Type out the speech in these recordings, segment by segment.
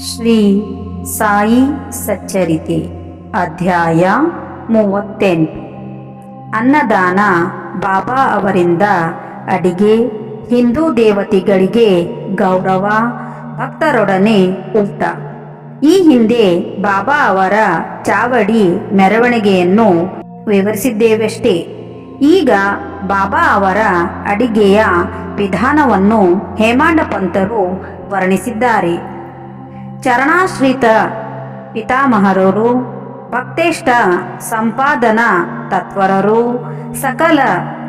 ಶ್ರೀ ಸಾಯಿ ಸಚ್ಚರಿತೆ, ಅಧ್ಯಾಯ ಮೂವತ್ತೆಂಟು. ಅನ್ನದಾನ ಬಾಬಾ ಅವರಿಂದ ಅಡಿಗೆ, ಹಿಂದೂ ದೇವತೆಗಳಿಗೆ ಗೌರವ, ಭಕ್ತರೊಡನೆ ಊಟ. ಈ ಹಿಂದೆ ಬಾಬಾ ಅವರ ಚಾವಡಿ ಮೆರವಣಿಗೆಯನ್ನು ವಿವರಿಸಿದ್ದೇವಷ್ಟೇ. ಈಗ ಬಾಬಾ ಅವರ ಅಡಿಗೆಯ ವಿಧಾನವನ್ನು ಹೇಮಾಂಡ ಪಂತರು ವರ್ಣಿಸಿದ್ದಾರೆ. ಚರಣಾಶ್ರಿತ ಪಿತಾಮಹರರು ಭಕ್ತೇಷ್ಟ ಸಂಪಾದನ ತತ್ವರರು, ಸಕಲ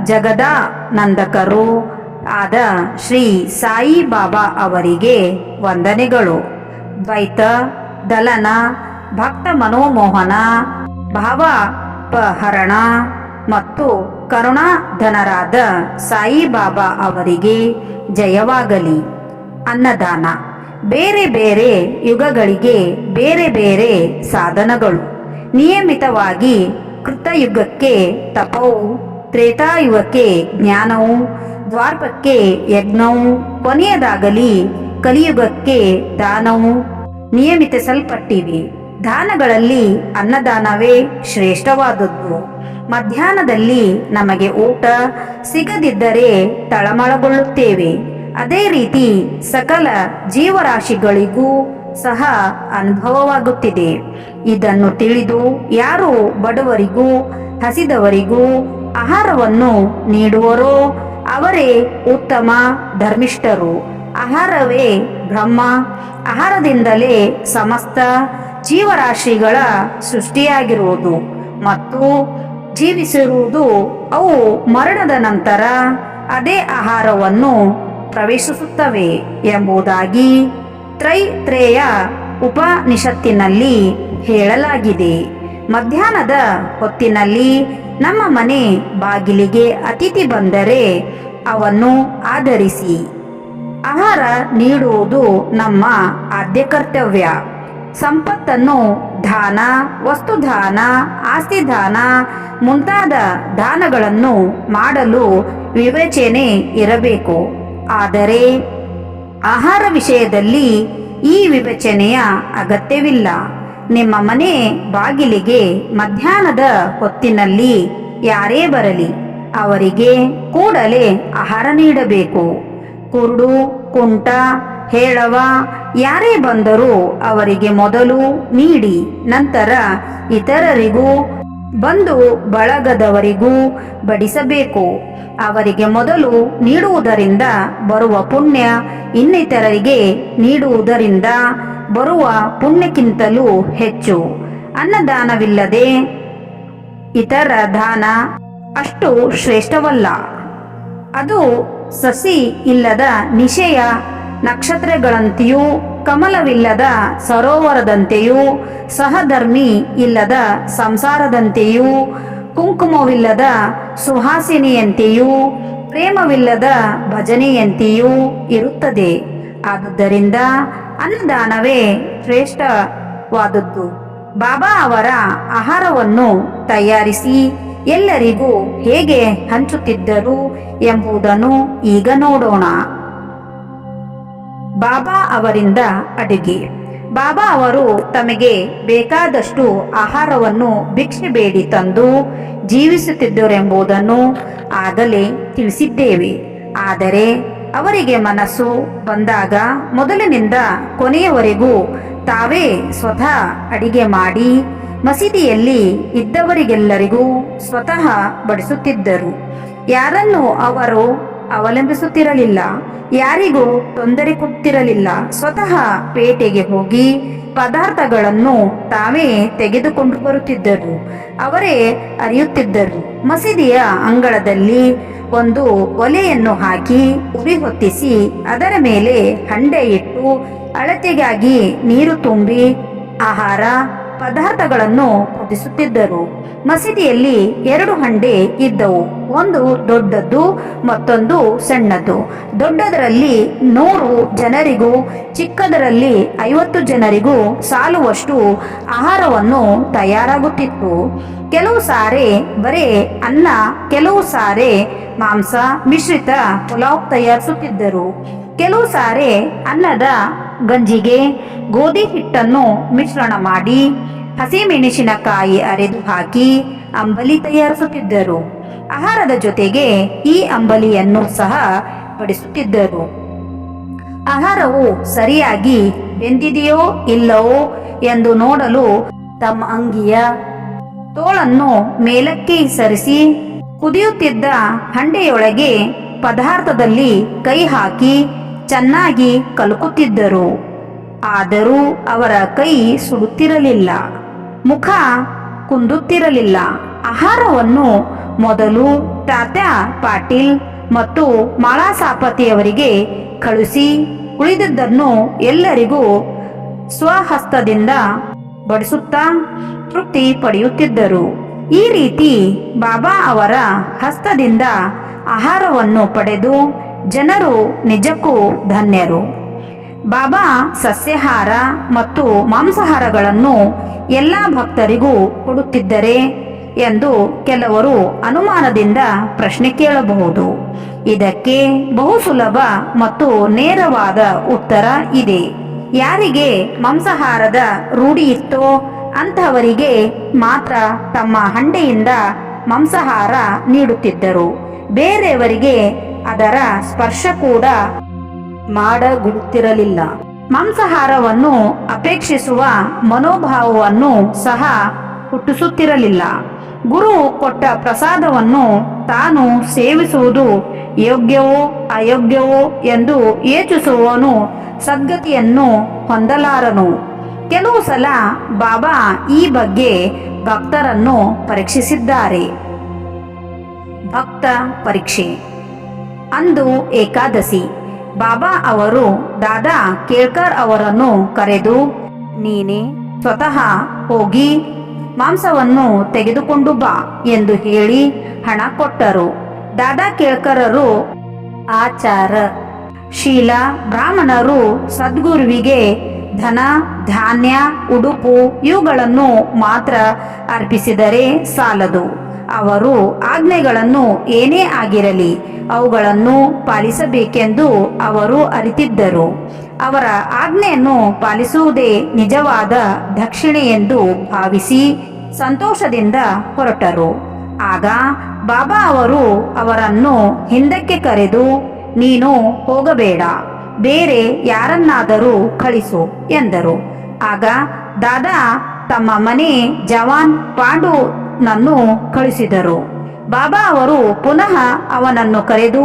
ಜಗದಾನಂದಕರು ಆದ ಶ್ರೀ ಸಾಯಿ ಬಾಬಾ ಅವರಿಗೆ ವಂದನೆಗಳು. ದ್ವೈತ, ದಲನ, ಭಕ್ತ ಮನೋಮೋಹನ, ಭಾವಪಹರಣ ಮತ್ತು ಕರುಣಾಧನರಾದ ಸಾಯಿಬಾಬಾ ಅವರಿಗೆ ಜಯವಾಗಲಿ. ಅನ್ನದಾನ. ಬೇರೆ ಬೇರೆ ಯುಗಗಳಿಗೆ ಬೇರೆ ಬೇರೆ ಸಾಧನಗಳು. ನಿಯಮಿತವಾಗಿ ಕೃತಯುಗಕ್ಕೆ ತಪವು, ತ್ರೇತಾಯುಗಕ್ಕೆ ಜ್ಞಾನವು, ದ್ವಾರ್ಪಕ್ಕೆ ಯಜ್ಞವು, ಕೊನೆಯದಾಗಲಿ ಕಲಿಯುಗಕ್ಕೆ ದಾನವು ನಿಯಮಿತಿಸಲ್ಪಟ್ಟಿವೆ. ದಾನಗಳಲ್ಲಿ ಅನ್ನದಾನವೇ ಶ್ರೇಷ್ಠವಾದದ್ದು. ಮಧ್ಯಾಹ್ನದಲ್ಲಿ ನಮಗೆ ಊಟ ಸಿಗದಿದ್ದರೆ ತಳಮಳಗೊಳ್ಳುತ್ತೇವೆ. ಅದೇ ರೀತಿ ಸಕಲ ಜೀವರಾಶಿಗಳಿಗೂ ಸಹ ಅನುಭವವಾಗುತ್ತಿದೆ. ಇದನ್ನು ತಿಳಿದು ಯಾರು ಬಡವರಿಗೂ, ಹಸಿದವರಿಗೂ ಆಹಾರವನ್ನು ನೀಡುವರೋ ಅವರೇ ಉತ್ತಮ ಧರ್ಮಿಷ್ಠರು. ಆಹಾರವೇ ಬ್ರಹ್ಮ. ಆಹಾರದಿಂದಲೇ ಸಮಸ್ತ ಜೀವರಾಶಿಗಳ ಸೃಷ್ಟಿಯಾಗಿರುವುದು ಮತ್ತು ಜೀವಿಸಿರುವುದು ಅವು ಮರಣದ ನಂತರ ಅದೇ ಆಹಾರವನ್ನು ಪ್ರವೇಶಿಸುತ್ತವೆ ಎಂಬುದಾಗಿ ತ್ರೈತ್ರೇಯ ಉಪನಿಷತ್ತಿನಲ್ಲಿ ಹೇಳಲಾಗಿದೆ. ಮಧ್ಯಾಹ್ನದ ಹೊತ್ತಿನಲ್ಲಿ ನಮ್ಮ ಮನೆ ಬಾಗಿಲಿಗೆ ಅತಿಥಿ ಬಂದರೆ ಅವನ್ನು ಆಧರಿಸಿ. ಆಹಾರ ನೀಡುವುದು ನಮ್ಮ ಆದ್ಯ ಕರ್ತವ್ಯ. ಸಂಪತ್ತನ್ನು ದಾನ, ವಸ್ತುದಾನ, ಆಸ್ತಿದಾನ ಮುಂತಾದ ದಾನಗಳನ್ನು ಮಾಡಲು ವಿವೇಚನೆ ಇರಬೇಕು. ಆದರೆ ಆಹಾರ ವಿಷಯದಲ್ಲಿ ಈ ವಿವೇಚನೆಯ ಅಗತ್ಯವಿಲ್ಲ. ನಿಮ್ಮ ಮನೆ ಬಾಗಿಲಿಗೆ ಮಧ್ಯಾಹ್ನದ ಹೊತ್ತಿನಲ್ಲಿ ಯಾರೇ ಬರಲಿ, ಅವರಿಗೆ ಕೂಡಲೇ ಆಹಾರ ನೀಡಬೇಕು. ಕುರುಡು, ಕುಂಟ, ಹೇಳವ, ಯಾರೇ ಬಂದರೂ ಅವರಿಗೆ ಮೊದಲು ನೀಡಿ, ನಂತರ ಇತರರಿಗೂ ಬಂದು ಬಳಗದವರಿಗೂ ಬಡಿಸಬೇಕು. ಅವರಿಗೆ ಮೊದಲು ನೀಡುವುದರಿಂದ ಬರುವ ಪುಣ್ಯ ಇನ್ನಿತರರಿಗೆ ನೀಡುವುದರಿಂದ ಬರುವ ಪುಣ್ಯಕ್ಕಿಂತಲೂ ಹೆಚ್ಚು. ಅನ್ನದಾನವಿಲ್ಲದೆ ಇತರ ದಾನ ಅಷ್ಟು ಶ್ರೇಷ್ಠವಲ್ಲ. ಅದು ಸಸಿ ಇಲ್ಲದ ನಿಶೆಯ ನಕ್ಷತ್ರಗಳಂತೆಯೂ ಕಮಲವಿಲ್ಲದ ಸರೋವರದಂತೆಯೂ, ಸಹಧರ್ಮಿ ಇಲ್ಲದ ಸಂಸಾರದಂತೆಯೂ, ಕುಂಕುಮವಿಲ್ಲದ ಸುಹಾಸಿನಿಯಂತೆಯೂ, ಪ್ರೇಮವಿಲ್ಲದ ಭಜನೆಯಂತೆಯೂ ಇರುತ್ತದೆ. ಆದುದರಿಂದ ಅನ್ನದಾನವೇ ಶ್ರೇಷ್ಠವಾದದ್ದು. ಬಾಬಾ ಅವರ ಆಹಾರವನ್ನು ತಯಾರಿಸಿ ಎಲ್ಲರಿಗೂ ಹೇಗೆ ಹಂಚುತ್ತಿದ್ದರು ಎಂಬುದನ್ನು ಈಗ ನೋಡೋಣ. ಬಾಬಾ ಅವರಿಂದ ಅಡುಗೆ. ಬಾಬಾ ಅವರು ತಮಗೆ ಬೇಕಾದಷ್ಟು ಆಹಾರವನ್ನು ಭಿಕ್ಷೆ ಬೇಡಿ ತಂದು ಜೀವಿಸುತ್ತಿದ್ದರೆಂಬುದನ್ನು ಆಗಲೇ ತಿಳಿಸಿದ್ದೇವೆ. ಆದರೆ ಅವರಿಗೆ ಮನಸ್ಸು ಬಂದಾಗ ಮೊದಲಿನಿಂದ ಕೊನೆಯವರೆಗೂ ತಾವೇ ಸ್ವತಃ ಅಡಿಗೆ ಮಾಡಿ ಮಸೀದಿಯಲ್ಲಿ ಇದ್ದವರಿಗೆಲ್ಲರಿಗೂ ಸ್ವತಃ ಬಡಿಸುತ್ತಿದ್ದರು. ಯಾರನ್ನು ಅವರು ಅವಲಂಬಿಸುತ್ತಿರಲಿಲ್ಲ. ಯಾರಿಗೂ ತೊಂದರೆ ಕೊಡ್ತಿರಲಿಲ್ಲ. ಸ್ವತಃ ಪೇಟೆಗೆ ಹೋಗಿ ಪದಾರ್ಥಗಳನ್ನು ತಾವೇ ತೆಗೆದುಕೊಂಡು ಬರುತ್ತಿದ್ದರು. ಅವರೇ ಅರಿಯುತ್ತಿದ್ದರು. ಮಸೀದಿಯ ಅಂಗಳದಲ್ಲಿ ಒಂದು ಒಲೆಯನ್ನು ಹಾಕಿ ಉರಿ ಹೊತ್ತಿಸಿ ಅದರ ಮೇಲೆ ಹಂಡೆ ಇಟ್ಟು ಅಳತೆಗಾಗಿ ನೀರು ತುಂಬಿ ಆಹಾರ ಪದಾರ್ಥಗಳನ್ನು ಕುದಿಸುತ್ತಿದ್ದರು. ಮಸೀದಿಯಲ್ಲಿ ಎರಡು ಹಂಡೆ ಇದ್ದವು. ಒಂದು ದೊಡ್ಡದ್ದು, ಮತ್ತೊಂದು ಸಣ್ಣದು ದೊಡ್ಡದರಲ್ಲಿ ನೂರು ಜನರಿಗೂ, ಚಿಕ್ಕದರಲ್ಲಿ ಐವತ್ತು ಜನರಿಗೂ ಸಾಲುವಷ್ಟು ಆಹಾರವನ್ನು ತಯಾರಾಗುತ್ತಿತ್ತು. ಕೆಲವು ಸಾರೆ ಬರೇ ಅನ್ನ, ಕೆಲವು ಸಾರೆ ಮಾಂಸ, ಮಿಶ್ರಿತ ಪುಲಾವ್ ತಯಾರಿಸುತ್ತಿದ್ದರು. ಕೆಲವು ಸಾರೆ ಅನ್ನದ ಗಂಜಿಗೆ ಗೋಧಿ ಹಿಟ್ಟನ್ನು ಮಿಶ್ರಣ ಮಾಡಿ ಹಸಿಮೆಣಸಿನಕಾಯಿ ಅರೆದು ಹಾಕಿ ಅಂಬಲಿ ತಯಾರಿಸುತ್ತಿದ್ದರು. ಆಹಾರದ ಜೊತೆಗೆ ಈ ಅಂಬಲಿಯನ್ನು ಸಹ ಬಡಿಸುತ್ತಿದ್ದರು. ಆಹಾರವು ಸರಿಯಾಗಿ ಬೆಂದಿದೆಯೋ ಇಲ್ಲವೋ ಎಂದು ನೋಡಲು ತಮ್ಮ ಅಂಗಿಯ ತೋಳನ್ನು ಮೇಲಕ್ಕೆ ಸರಿಸಿ ಕುದಿಯುತ್ತಿದ್ದ ಹಂಡೆಯೊಳಗೆ ಪದಾರ್ಥದಲ್ಲಿ ಕೈ ಹಾಕಿ ಚೆನ್ನಾಗಿ ಕಲುಕುತ್ತಿದ್ದರು. ಆದರೂ ಅವರ ಕೈ ಸುಡುತ್ತಿರಲಿಲ್ಲ. ಮುಖ ಕುಂದುತ್ತಿರಲಿಲ್ಲ. ಆಹಾರವನ್ನು ಮೊದಲು ತಾತ್ಯ ಪಾಟೀಲ್ ಮತ್ತು ಮಾಳಾ ಸಾಪತಿಯವರಿಗೆ ಕಳುಹಿಸಿ, ಉಳಿದದ್ದನ್ನು ಎಲ್ಲರಿಗೂ ಸ್ವಹಸ್ತದಿಂದ ಬಡಿಸುತ್ತಾ ತೃಪ್ತಿ ಪಡೆಯುತ್ತಿದ್ದರು. ಈ ರೀತಿ ಬಾಬಾ ಅವರ ಹಸ್ತದಿಂದ ಆಹಾರವನ್ನು ಪಡೆದು ಜನರು ನಿಜಕ್ಕೂ ಧನ್ಯರು. ಬಾಬಾ ಸಸ್ಯಾಹಾರ ಮತ್ತು ಮಾಂಸಾಹಾರಗಳನ್ನು ಎಲ್ಲ ಭಕ್ತರಿಗೂ ಕೊಡುತ್ತಿದ್ದರೆ ಎಂದು ಕೆಲವರು ಅನುಮಾನದಿಂದ ಪ್ರಶ್ನೆ ಕೇಳಬಹುದು. ಇದಕ್ಕೆ ಬಹು ಸುಲಭ ಮತ್ತು ನೇರವಾದ ಉತ್ತರ ಇದೆ. ಯಾರಿಗೆ ಮಾಂಸಾಹಾರದ ರೂಢಿ ಇತ್ತೋ ಅಂತಹವರಿಗೆ ಮಾತ್ರ ತಮ್ಮ ಹಂಡೆಯಿಂದ ಮಾಂಸಾಹಾರ ನೀಡುತ್ತಿದ್ದರು. ಬೇರೆಯವರಿಗೆ ಅದರ ಸ್ಪರ್ಶ ಕೂಡ ಮಾಡಗುತ್ತಿರಲಿಲ್ಲ ಮಾಂಸಾಹಾರವನ್ನು ಅಪೇಕ್ಷಿಸುವ ಮನೋಭಾವವನ್ನು ಸಹ ಹುಟ್ಟಿಸುತ್ತಿರಲಿಲ್ಲ. ಗುರು ಕೊಟ್ಟ ಪ್ರಸಾದವನ್ನು ತಾನು ಸೇವಿಸುವುದು ಯೋಗ್ಯವೋ ಅಯೋಗ್ಯವೋ ಎಂದು ಯೋಚಿಸುವವನು ಸದ್ಗತಿಯನ್ನು ಹೊಂದಲಾರನು. ಕೆಲವು ಸಲ ಬಾಬಾ ಈ ಬಗ್ಗೆ ಭಕ್ತರನ್ನು ಪರೀಕ್ಷಿಸಿದ್ದಾರೆ. ಭಕ್ತ ಪರೀಕ್ಷೆ. ಅಂದು ಏಕಾದಶಿ. ಬಾಬಾ ಅವರು, ದಾದಾ ಕೇಳ್ಕರ್ ಅವರನ್ನು ಕರೆದು, ನೀನೇ ಸ್ವತಃ ಹೋಗಿ ಮಾಂಸವನ್ನು ತೆಗೆದುಕೊಂಡು ಬಾ ಎಂದು ಹೇಳಿ ಹಣ ಕೊಟ್ಟರು. ದಾದಾ ಕೇಳ್ಕರರು, ಆಚಾರ. ಶೀಲ ಬ್ರಾಹ್ಮಣರು ಸದ್ಗುರುವಿಗೆ ಧನ, ಧಾನ್ಯ, ಉಡುಪು ಇವುಗಳನ್ನು ಮಾತ್ರ ಅರ್ಪಿಸಿದರೆ ಸಾಲದು. ಅವರು ಆಜ್ಞೆಗಳನ್ನು ಏನೇ ಆಗಿರಲಿ ಅವುಗಳನ್ನು ಪಾಲಿಸಬೇಕೆಂದು ಅವರು ಅರಿತಿದ್ದರು. ಅವರ ಆಜ್ಞೆಯನ್ನು ಪಾಲಿಸುವುದೇ ನಿಜವಾದ ದಕ್ಷಿಣೆ ಎಂದು ಭಾವಿಸಿ ಸಂತೋಷದಿಂದ ಹೊರಟರು. ಆಗ ಬಾಬಾ ಅವರು ಅವರನ್ನು ಹಿಂದಕ್ಕೆ ಕರೆದು, ನೀನು ಹೋಗಬೇಡ, ಬೇರೆ ಯಾರನ್ನಾದರೂ ಕಳಿಸು, ಎಂದರು. ಆಗ ದಾದಾ ತಮ್ಮ ಮನೆ ಜವಾನ್ ಪಾಂಡುನನ್ನು ಕಳಿಸಿದರು ಬಾಬಾ ಅವರು ಪುನಃ ಅವನನ್ನು ಕರೆದು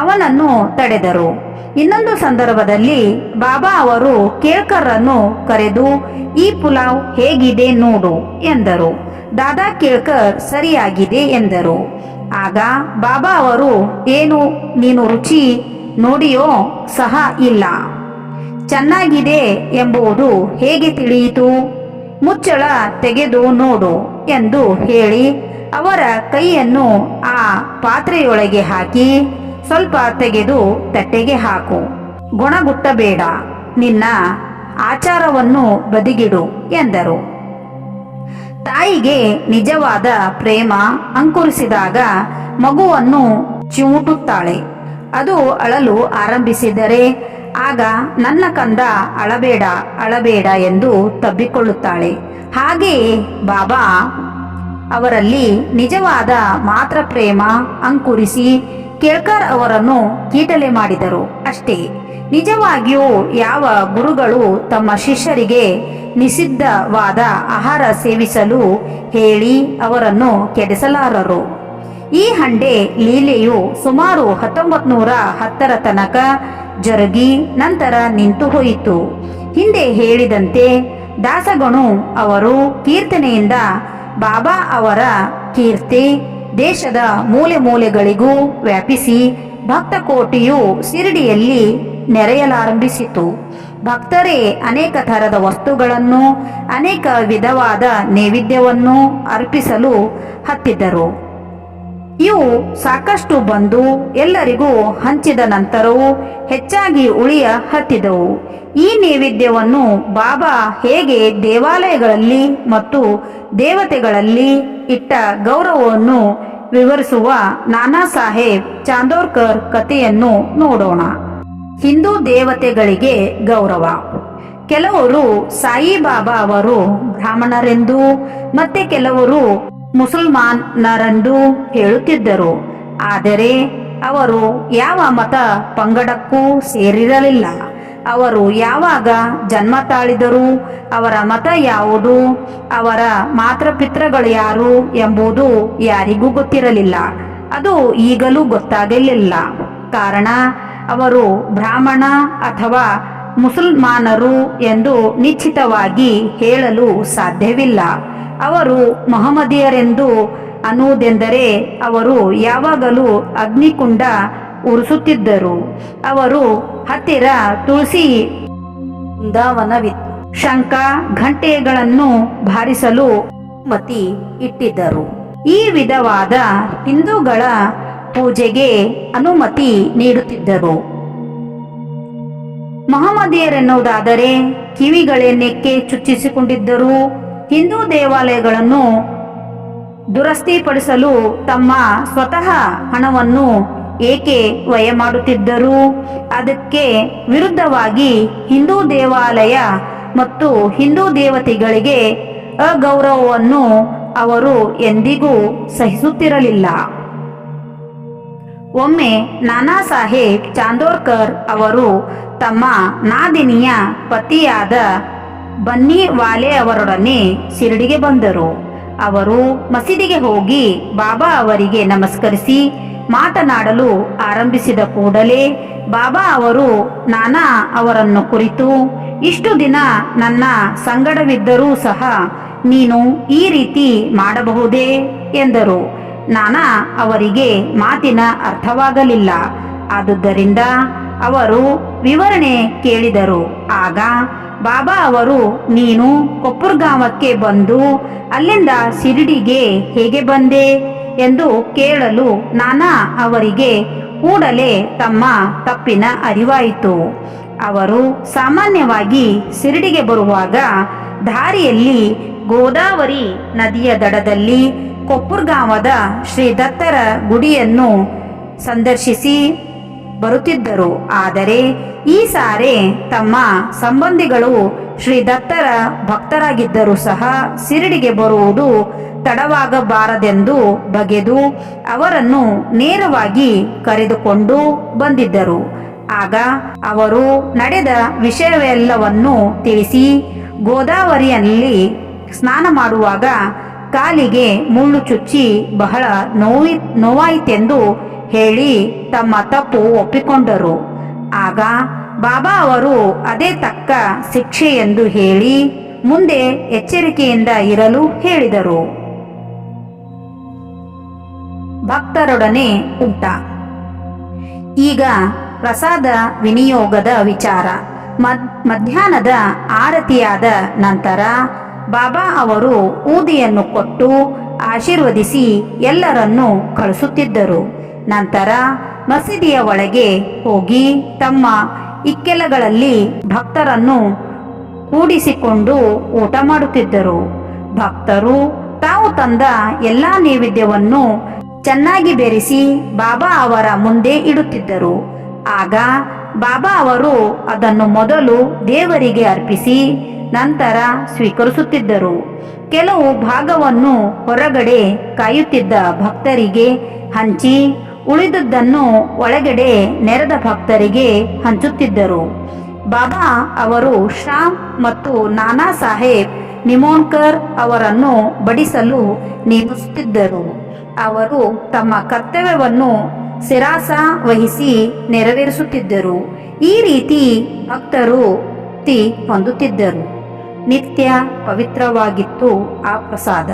ಅವನನ್ನು ತಡೆದರು. ಇನ್ನೊಂದು ಸಂದರ್ಭದಲ್ಲಿ ಬಾಬಾ ಅವರು ಕೇಳ್ಕರನ್ನು ಕರೆದು, ಈ ಪುಲಾವ್ ಹೇಗಿದೆ ನೋಡು ಎಂದರು. ದಾದಾ ಕೇಳ್ಕರ್ ಸರಿಯಾಗಿದೆ ಎಂದರು. ಆಗ ಬಾಬಾ ಅವರು, ಏನು, ನೀನು ರುಚಿ ನೋಡಿಯೋ ಸಹ ಇಲ್ಲ. ಚೆನ್ನಾಗಿದೆ ಎಂಬುದು ಹೇಗೆ ತಿಳಿಯಿತು? ಮುಚ್ಚಳ ತೆಗೆದು ನೋಡು ಎಂದು ಹೇಳಿ ಅವರ ಕೈಯನ್ನು ಆ ಪಾತ್ರೆಯೊಳಗೆ ಹಾಕಿ ಸ್ವಲ್ಪ ತೆಗೆದು ತಟ್ಟೆಗೆ ಹಾಕು. ಗುಣಗುಟ್ಟಬೇಡ, ನಿನ್ನ ಆಚಾರವನ್ನು ಬದಿಗಿಡು ಎಂದರು. ತಾಯಿಗೆ ನಿಜವಾದ ಪ್ರೇಮ ಅಂಕುರಿಸಿದಾಗ ಮಗುವನ್ನು ಚಿಮುಟುತ್ತಾಳೆ ಅದು ಅಳಲು ಆರಂಭಿಸಿದರೆ ಆಗ ನನ್ನ ಕಂದ ಅಳಬೇಡ ಅಳಬೇಡ ಎಂದು ತಬ್ಬಿಕೊಳ್ಳುತ್ತಾಳೆ. ಹಾಗೆಯೇ ಬಾಬಾ ಅವರಲ್ಲಿ ನಿಜವಾದ ಮಾತ್ರ ಪ್ರೇಮ ಅಂಕುರಿಸಿ ಕೇಳ್ಕರ್ ಅವರನ್ನು ಕೀಟಲೆ ಮಾಡಿದರು. ಅಷ್ಟೇ, ನಿಜವಾಗಿಯೂ ಯಾವ ಗುರುಗಳು ತಮ್ಮ ಶಿಷ್ಯರಿಗೆ ನಿಷಿದ್ಧವಾದ ಆಹಾರ ಸೇವಿಸಲು ಹೇಳಿ ಅವರನ್ನು ಕೆಡಿಸಲಾರರು. ಈ ಹಂಡೆ ಲೀಲೆಯು ಸುಮಾರು ಹತ್ತೊಂಬತ್ ನೂರ ಹತ್ತರ ತನಕ ಜರುಗಿ ನಂತರ ನಿಂತು ಹೋಯಿತು. ಹಿಂದೆ ಹೇಳಿದಂತೆ ದಾಸಗಣು ಅವರು ಕೀರ್ತನೆಯಿಂದ ಬಾಬಾ ಅವರ ಕೀರ್ತಿ ದೇಶದ ಮೂಲೆ ಮೂಲೆಗಳಿಗೂ ವ್ಯಾಪಿಸಿ ಭಕ್ತಕೋಟಿಯು ಶಿರಡಿಯಲ್ಲಿ ನೆರೆಯಲಾರಂಭಿಸಿತು. ಭಕ್ತರೇ, ಅನೇಕ ಥರದ ವಸ್ತುಗಳನ್ನು, ಅನೇಕ ವಿಧವಾದ ನೈವೇದ್ಯವನ್ನು ಅರ್ಪಿಸಲು ಹತ್ತಿದ್ದರು. ಇವು ಸಾಕಷ್ಟು ಬಂದು ಎಲ್ಲರಿಗೂ ಹಂಚಿದ ನಂತರವೂ ಹೆಚ್ಚಾಗಿ ಉಳಿಯ ಹತ್ತಿದವು. ಈ ನೈವೇದ್ಯವನ್ನು ಬಾಬಾ ಹೇಗೆ ದೇವಾಲಯಗಳಲ್ಲಿ ಮತ್ತು ದೇವತೆಗಳಲ್ಲಿ ಇಟ್ಟ ಗೌರವವನ್ನು ವಿವರಿಸುವ ನಾನಾ ಸಾಹೇಬ್ ಚಾಂದೋರ್ಕರ್ ಕಥೆಯನ್ನು ನೋಡೋಣ. ಹಿಂದೂ ದೇವತೆಗಳಿಗೆ ಗೌರವ. ಕೆಲವರು ಸಾಯಿಬಾಬಾ ಅವರು ಬ್ರಾಹ್ಮಣರೆಂದು, ಮತ್ತೆ ಕೆಲವರು ಮುಸಲ್ಮಾನರೆಂದು ಹೇಳುತ್ತಿದ್ದರು. ಆದರೆ ಅವರು ಯಾವ ಮತ ಪಂಗಡಕ್ಕೂ ಸೇರಿರಲಿಲ್ಲ. ಅವರು ಯಾವಾಗ ಜನ್ಮ ತಾಳಿದರು, ಅವರ ಮತ ಯಾವುದು, ಅವರ ಮಾತೃಪಿತೃಗಳು ಯಾರು ಎಂಬುದು ಯಾರಿಗೂ ಗೊತ್ತಿರಲಿಲ್ಲ. ಅದು ಈಗಲೂ ಗೊತ್ತಾಗಲಿಲ್ಲ. ಕಾರಣ, ಅವರು ಬ್ರಾಹ್ಮಣ ಅಥವಾ ಮುಸಲ್ಮಾನರು ಎಂದು ನಿಶ್ಚಿತವಾಗಿ ಹೇಳಲು ಸಾಧ್ಯವಿಲ್ಲ. ಅವರು ಮೊಹಮ್ಮದಿಯರೆಂದು ಅನ್ನುವುದೆಂದರೆ ಅವರು ಯಾವಾಗಲೂ ಅಗ್ನಿಕುಂಡ ಉರಿಸುತ್ತಿದ್ದರು. ಅವರು ಹತ್ತಿರ ತುಳಸಿ ವೃಂದಾವನವಿತ್ತು. ಶಂಖ ಘಂಟೆಗಳನ್ನು ಭಾರಿಸಲು ಮತಿ ಇಟ್ಟಿದ್ದರು. ಈ ವಿಧವಾದ ಹಿಂದೂಗಳ ಪೂಜೆಗೆ ಅನುಮತಿ ನೀಡುತ್ತಿದ್ದರು. ಮಹಮ್ಮದಿಯರೆನ್ನುವುದಾದರೆ ಕಿವಿಗಳನ್ನೆಕ್ಕೆ ಚುಚ್ಚಿಸಿಕೊಂಡಿದ್ದರು ಹಿಂದೂ ದೇವಾಲಯಗಳನ್ನು ದುರಸ್ತಿಪಡಿಸಲು ತಮ್ಮ ಸ್ವತಃ ಹಣವನ್ನು ಏಕೆ ವ್ಯಯ ಮಾಡುತ್ತಿದ್ದರು? ಅದಕ್ಕೆ ವಿರುದ್ಧವಾಗಿ ಹಿಂದೂ ದೇವಾಲಯ ಮತ್ತು ಹಿಂದೂ ದೇವತೆಗಳಿಗೆ ಅಗೌರವವನ್ನು ಅವರು ಎಂದಿಗೂ ಸಹಿಸುತ್ತಿರಲಿಲ್ಲ. ಒಮ್ಮೆ ನಾನಾ ಸಾಹೇಬ್ ಚಾಂದೋರ್ಕರ್ ಅವರು ತಮ್ಮ ನಾದಿನಿಯ ಪತಿಯಾದ ಬನ್ನಿವಾಲೆ ಅವರೊಡನೆ ಶಿರಡಿಗೆ ಬಂದರು. ಅವರು ಮಸೀದಿಗೆ ಹೋಗಿ ಬಾಬಾ ಅವರಿಗೆ ನಮಸ್ಕರಿಸಿ ಮಾತನಾಡಲು ಆರಂಭಿಸಿದ ಕೂಡಲೇ ಬಾಬಾ ಅವರು, ನಾನಾ ಅವರನ್ನು ಕುರಿತು ಇಷ್ಟು ದಿನ ನನ್ನ ಸಂಗಡವಿದ್ದರೂ ಸಹ ನೀನು ಈ ರೀತಿ ಮಾಡಬಹುದೇ? ಎಂದರು. ನಾನಾ ಅವರಿಗೆ ಮಾತಿನ ಅರ್ಥವಾಗಲಿಲ್ಲ. ಆದುದರಿಂದ ಅವರು ವಿವರಣೆ ಕೇಳಿದರು. ಆಗ ಬಾಬಾ ಅವರು, ನೀನು ಕೊಪ್ಪುರ್ಗಾಮಕ್ಕೆ ಬಂದು ಅಲ್ಲಿಂದ ಶಿರಡಿಗೆ ಹೇಗೆ ಬಂದೆ ಎಂದು ಕೇಳಲು ನಾನಾ ಅವರಿಗೆ ಕೂಡಲೇ ತಮ್ಮ ತಪ್ಪಿನ ಅರಿವಾಯಿತು. ಅವರು ಸಾಮಾನ್ಯವಾಗಿ ಶಿರಡಿಗೆ ಬರುವಾಗ ದಾರಿಯಲ್ಲಿ ಗೋದಾವರಿ ನದಿಯ ದಡದಲ್ಲಿ ಕೊಪ್ಪುರ್ಗಾಮದ ಶ್ರೀ ದತ್ತರ ಗುಡಿಯನ್ನು ಸಂದರ್ಶಿಸಿ ಬರುತ್ತಿದ್ದರು. ಆದರೆ ಈ ಸಾರೆ ತಮ್ಮ ಸಂಬಂಧಿಗಳು ಶ್ರೀ ದತ್ತರ ಭಕ್ತರಾಗಿದ್ದರೂ ಸಹ ಶಿರಡಿಗೆ ಬರುವುದು ತಡವಾಗಬಾರದೆಂದು ಬಗೆದು ಅವರನ್ನು ನೇರವಾಗಿ ಕರೆದುಕೊಂಡು ಬಂದಿದ್ದರು. ಆಗ ಅವರು ನಡೆದ ವಿಷಯವೆಲ್ಲವನ್ನು ತಿಳಿಸಿ ಗೋದಾವರಿಯಲ್ಲಿ ಸ್ನಾನ ಮಾಡುವಾಗ ಕಾಲಿಗೆ ಮುಳ್ಳು ಚುಚ್ಚಿ ಬಹಳ ನೋವಿ, ನೋವಾಯಿತೆಂದು ಹೇಳಿ ತಮ್ಮ ತಪ್ಪು ಒಪ್ಪಿಕೊಂಡರು. ಆಗ ಬಾಬಾ ಅವರು ಅದೇ ತಕ್ಕ ಶಿಕ್ಷೆ ಎಂದು ಹೇಳಿ ಮುಂದೆ ಎಚ್ಚರಿಕೆಯಿಂದ ಇರಲು ಹೇಳಿದರು. ಭಕ್ತರೊಡನೆ ಊಟ. ಈಗ ಪ್ರಸಾದ ವಿನಿಯೋಗದ ವಿಚಾರ. ಮಧ್ಯಾಹ್ನದ ಆರತಿಯಾದ ನಂತರ ಬಾಬಾ ಅವರು ಊದಿಯನ್ನು ಕೊಟ್ಟು ಆಶೀರ್ವದಿಸಿ ಎಲ್ಲರನ್ನೂ ಕಳಿಸುತ್ತಿದ್ದರು ನಂತರ ಮಸೀದಿಯ ಒಳಗೆ ಹೋಗಿ ತಮ್ಮ ಇಕ್ಕೆಲಗಳಲ್ಲಿ ಭಕ್ತರನ್ನು ಕೂಡಿಸಿಕೊಂಡು ಊಟ ಮಾಡುತ್ತಿದ್ದರು. ಭಕ್ತರು ತಾವು ತಂದ ಎಲ್ಲಾ ನೈವೇದ್ಯವನ್ನು ಚೆನ್ನಾಗಿ ಬೆರೆಸಿ ಬಾಬಾ ಅವರ ಮುಂದೆ ಇಡುತ್ತಿದ್ದರು. ಆಗ ಬಾಬಾ ಅವರು ಅದನ್ನು ಮೊದಲು ದೇವರಿಗೆ ಅರ್ಪಿಸಿ ನಂತರ ಸ್ವೀಕರಿಸುತ್ತಿದ್ದರು. ಕೆಲವು ಭಾಗವನ್ನು ಹೊರಗಡೆ ಕಾಯುತ್ತಿದ್ದ ಭಕ್ತರಿಗೆ ಹಂಚಿ ಉಳಿದದ್ದನ್ನು ಒಳಗಡೆ ನೆರೆದ ಭಕ್ತರಿಗೆ ಹಂಚುತ್ತಿದ್ದರು. ಬಾಬಾ ಅವರು ಶ್ಯಾಮ್ ಮತ್ತು ನಾನಾ ಸಾಹೇಬ್ ನಿಮೋನ್ಕರ್ ಅವರನ್ನು ಬಡಿಸಲು ನೇಮಿಸುತ್ತಿದ್ದರು. ಅವರು ತಮ್ಮ ಕರ್ತವ್ಯವನ್ನು ಸಿರಾಸ ವಹಿಸಿ ನೆರವೇರಿಸುತ್ತಿದ್ದರು. ಈ ರೀತಿ ಭಕ್ತರು ತಿ ಹೊಂದುತ್ತಿದ್ದರು. ನಿತ್ಯ ಪವಿತ್ರವಾಗಿತ್ತು ಆ ಪ್ರಸಾದ.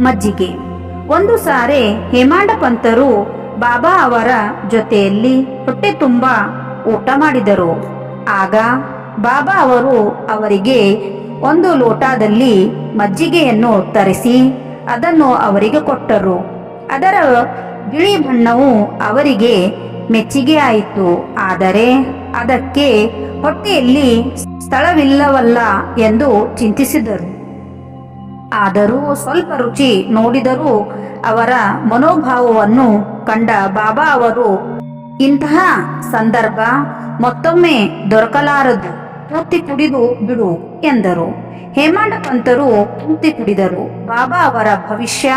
ಮಜ್ಜಿಗೆ. ಒಂದು ಸಾರಿ ಹೇಮಾಂಡ ಪಂತರು ಬಾಬಾ ಅವರ ಜೊತೆಯಲ್ಲಿ ಹೊಟ್ಟೆ ತುಂಬ ಊಟ ಮಾಡಿದರು. ಆಗ ಬಾಬಾ ಅವರು ಅವರಿಗೆ ಒಂದು ಲೋಟದಲ್ಲಿ ಮಜ್ಜಿಗೆಯನ್ನು ತರಿಸಿ ಅದನ್ನು ಅವರಿಗೆ ಕೊಟ್ಟರು. ಅದರ ಬಿಳಿ ಬಣ್ಣವು ಅವರಿಗೆ ಮೆಚ್ಚುಗೆ ಆಯಿತು. ಆದರೆ ಅದಕ್ಕೆ ಹೊಟ್ಟೆಯಲ್ಲಿ ಸ್ಥಳವಿಲ್ಲವಲ್ಲ ಎಂದು ಚಿಂತಿಸಿದರು. ಆದರೂ ಸ್ವಲ್ಪ ರುಚಿ ನೋಡಿದರೂ ಅವರ ಮನೋಭಾವವನ್ನು ಕಂಡ ಬಾಬಾ ಅವರು, ಇಂತಹ ಸಂದರ್ಭ ಮತ್ತೊಮ್ಮೆ ದೊರಕಲಾರದು, ಪೂರ್ತಿ ಕುಡಿದು ಬಿಡು ಎಂದರು. ಹೇಮಾಂಡ ಪಂತರು ಪೂರ್ತಿ ಕುಡಿದರು. ಬಾಬಾ ಅವರ ಭವಿಷ್ಯ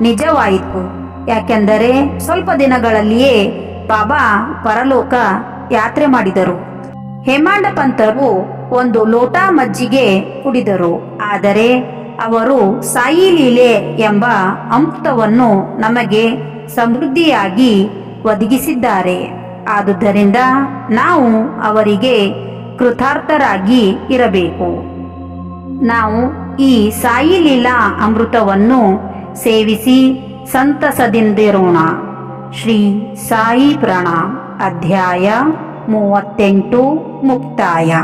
ನಿಜವಾಯಿತು. ಯಾಕೆಂದರೆ ಸ್ವಲ್ಪ ದಿನಗಳಲ್ಲಿಯೇ ಬಾಬಾ ಪರಲೋಕ ಯಾತ್ರೆ ಮಾಡಿದರು. ಹೇಮಾಂಡ ಪಂತರು ಒಂದು ಲೋಟ ಮಜ್ಜಿಗೆ ಕುಡಿದರು. ಆದರೆ ಅವರು ಸಾಯಿ ಲೀಲೆ ಎಂಬ ಅಮೃತವನ್ನು ನಮಗೆ ಸಮೃದ್ಧಿಯಾಗಿ ಒದಗಿಸಿದ್ದಾರೆ. ಆದುದರಿಂದ ನಾವು ಅವರಿಗೆ ಕೃತಾರ್ಥರಾಗಿ ಇರಬೇಕು. ನಾವು ಈ ಸಾಯಿ ಲೀಲಾ ಅಮೃತವನ್ನು ಸೇವಿಸಿ ಸಂತಸದಿಂದಿರೋಣ. ಶ್ರೀ ಸಾಯಿ ಪ್ರಣಾಮ್ ಅಧ್ಯಾಯ ಮೂವತ್ತೆಂಟು ಮುಕ್ತಾಯ.